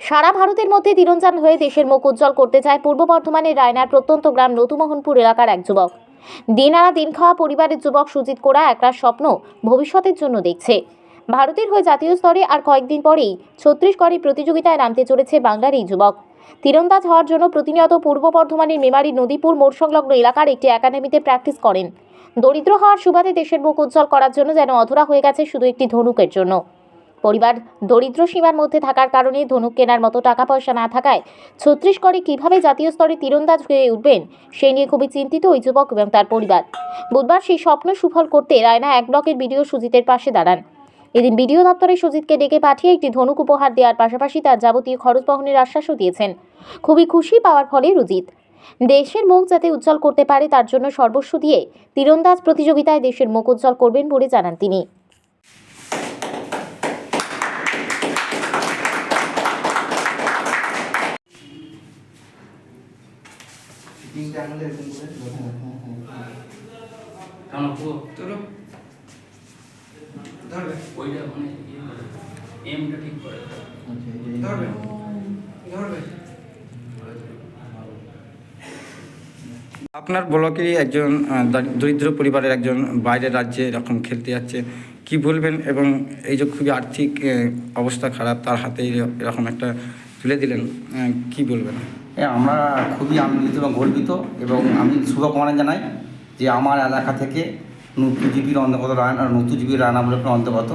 সারা ভারতের মধ্যে তীরঞ্জান হয়ে দেশের মুখ উজ্জ্বল করতে চায় পূর্ব বর্ধমানের রায়নার প্রত্যন্ত গ্রাম নতুমোহনপুর এলাকার এক যুবক। দিন আনা দিন খাওয়া পরিবারের যুবক সুজিত কোরা একটা স্বপ্ন ভবিষ্যতের জন্য দেখছে। ভারতের হয়ে জাতীয় স্তরে আর কয়েকদিন পরেই ছত্তিশগড়ে প্রতিযোগিতায় নামতে চলেছে বাংলার এই যুবক। তীরন্দাজ হওয়ার জন্য প্রতিনিয়ত পূর্ব বর্ধমানের মেমারি নদীপুর মোড় সংলগ্ন এলাকার একটি একাডেমিতে প্র্যাকটিস করেন। দরিদ্র হওয়ার সুবাদে দেশের মুখ উজ্জ্বল করার জন্য যেন অধরা হয়ে গেছে শুধু একটি ধনুকের জন্য। পরিবার দরিদ্র সীমার মধ্যে থাকার কারণে ধনুক কেনার মতো টাকা পয়সা না থাকায় ছত্তিশগড়ে কীভাবে জাতীয় স্তরে তীরন্দাজ হয়ে উঠবেন সেই নিয়ে খুবই চিন্তিত ওই যুবক এবং তার পরিবার। বুধবার সেই স্বপ্ন সুফল করতে রায়না এক ব্লকের বিডিও সুজিতের পাশে দাঁড়ান। এদিন বিডিও দপ্তরে সুজিতকে ডেকে পাঠিয়ে একটি ধনুক উপহার দেওয়ার পাশাপাশি তার যাবতীয় খরচ বহনের আশ্বাসও দিয়েছেন। খুবই খুশি পাওয়ার ফলে রুজিত। দেশের মুখ যাতে উজ্জ্বল করতে পারে তার জন্য সর্বস্ব দিয়ে তীরন্দাজ প্রতিযোগিতায় দেশের মুখ উজ্জ্বল করবেন বলে জানান তিনি। তিনটে আঙুলে এরকম করে কারণ পুরো? তোলো ধরবে। ওইটা মানে ইয়ে এমটা ঠিক করে। ধরবে। ধরবে। আপনার ব্লকেরই একজন দারি- দরিদ্র পরিবারের একজন বাইরের রাজ্যে এরকম খেলতে যাচ্ছে কি বলবেন? এবং এই যে খুবই আর্থিক অবস্থা খারাপ তার হাতে এরকম একটা তুলে দিলেন আহ, কি বলবেন? আমরা খুবই আনন্দিত এবং গর্বিত এবং আমি শুভকামনা জানাই যে আমার এলাকা থেকে নতুজীবীর অন্তর্গত রায়না নতুজীবীর রায়না বলে একটা অন্তর্গত,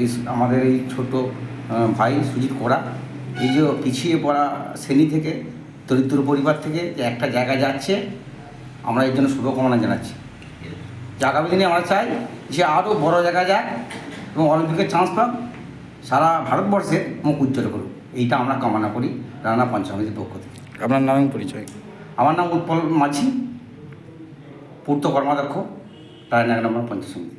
এই আমাদের এই ছোট ভাই সুজিত কোরা, এই যে পিছিয়ে পড়া শ্রেণি থেকে, দরিদ্র পরিবার থেকে যে একটা জায়গায় যাচ্ছে, আমরা এর জন্য শুভকামনা জানাচ্ছি। আগামী দিনে আমরা চাই যে আরও বড় জায়গায় যাক এবং অলিম্পিকের চান্স পাক, সারা ভারতবর্ষের মুখ উজ্জ্বল করুক, এইটা আমরা কামনা করি রানা পঞ্চায়েতের পক্ষ থেকে। আপনার নাম পরিচয়। আমার নাম উৎপল মাঝি পূর্ত কর্মাধ্যক্ষ এক নম্বর পঞ্চায়েত সমিতি।